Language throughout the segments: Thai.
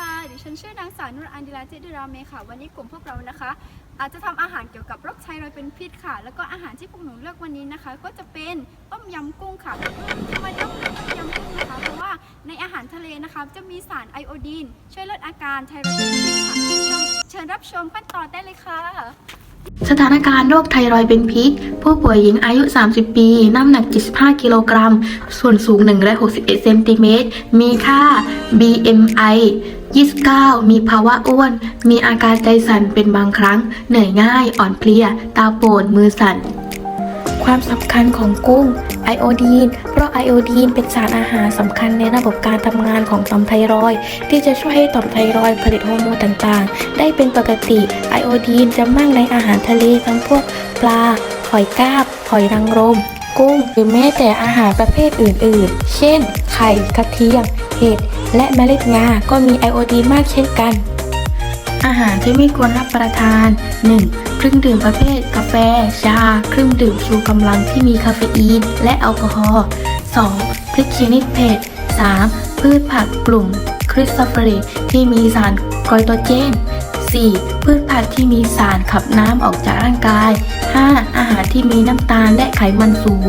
ค่ะ ดิฉันชื่อนางสาวนุรอันดิลาเจดุราเมค่ะ วันนี้กลุ่มพวกเรานะคะ อาจจะทำอาหารเกี่ยวกับโรคไทรอยด์เป็นพิษค่ะ แล้วก็อาหารที่พวกหนูเลือกวันนี้นะคะ ก็จะเป็นต้มยำกุ้งค่ะทำไมต้องเลือกต้มยำกุ้งนะคะ เพราะว่าในอาหารทะเลนะคะจะมีสารไอโอดีน ช่วยลดอาการไทรอยด์เป็นพิษค่ะ เชิญรับชมขั้นตอนได้เลยค่ะสถานการณ์โรคไทรอยเป็นพิษ ผู้ป่วยหญิงอายุ 30 ปี น้ำหนัก 75 กิโลกรัม ส่วนสูง 161 เซนติเมตร มีค่า BMI 29 มีภาวะอ้วน มีอาการใจสั่นเป็นบางครั้ง เหนื่อยง่าย อ่อนเพลีย ตาโปนมือสั่น ความสำคัญของกุ้งไอโอดีนเพราะไอโอดีนเป็นสารอาหารสำคัญในระบบการทำงานของต่อมไทรอย ที่จะช่วยให้ต่อมไทรอยผลิตฮอร์โมนต่างๆ ได้เป็นปกติไอโอดีนจะมากในอาหารทะเลทั้งพวกปลา หอยกาบ หอยนางรม กุ้ง หรือแม้แต่อาหารประเภทอื่นๆ เช่น ไข่กระเทียม เห็ดและเมล็ดงา ก็มีไอโอดีนมากเช่นกัน อาหารที่ไม่ควรรับประทาน 1. เครื่องดื่มประเภท กาแฟ ชา เครื่องดื่มชูกำลังที่มีคาเฟอีน และแอลกอฮอล์ 2. พริกชนิดเผ็ด 3. พืชผักกลุ่มคริสตัฟเฟอริกที่มีสารไกลโตเจน 4. พืชผักที่มีสารขับน้ำออกจากร่างกาย 5. อาหารที่มีน้ำตาลและไขมันสูง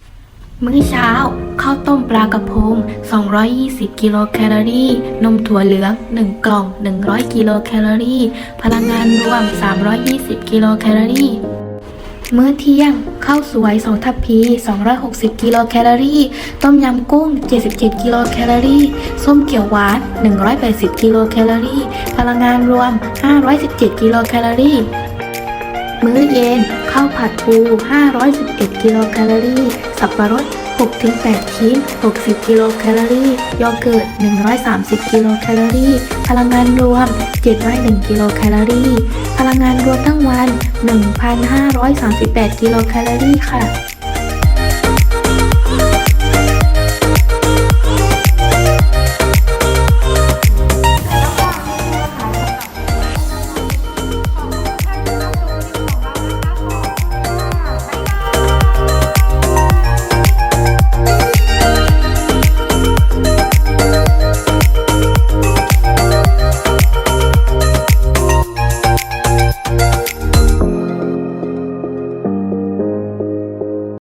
มื้อเช้า ข้าวต้มปลากระพง 220 กิโลแคลอรี่ นมถั่วเหลือง 1 กล่อง 100 กิโลแคลอรี่ พลังงานรวม 320 กิโลแคลอรี่ มื้อเที่ยง ข้าวสวย 2 ทัพพี 260 กิโลแคลอรี่ ต้มยำกุ้ง 77 กิโลแคลอรี่ ส้มเขียวหวาน 180 กิโลแคลอรี่ พลังงานรวม 517 กิโลแคลอรี่ มื้อเย็น ข้าวผัดปู 511 กิโลแคลอรี่ สับปะรด 6-8 ชิ้น 60 กิโลแคลอรี่ โยเกิร์ต 130 กิโลแคลอรี่ พลังงานรวม 701 กิโลแคลอรี่ พลังงานรวมทั้งวัน 1,538 กิโลแคลอรี่ค่ะ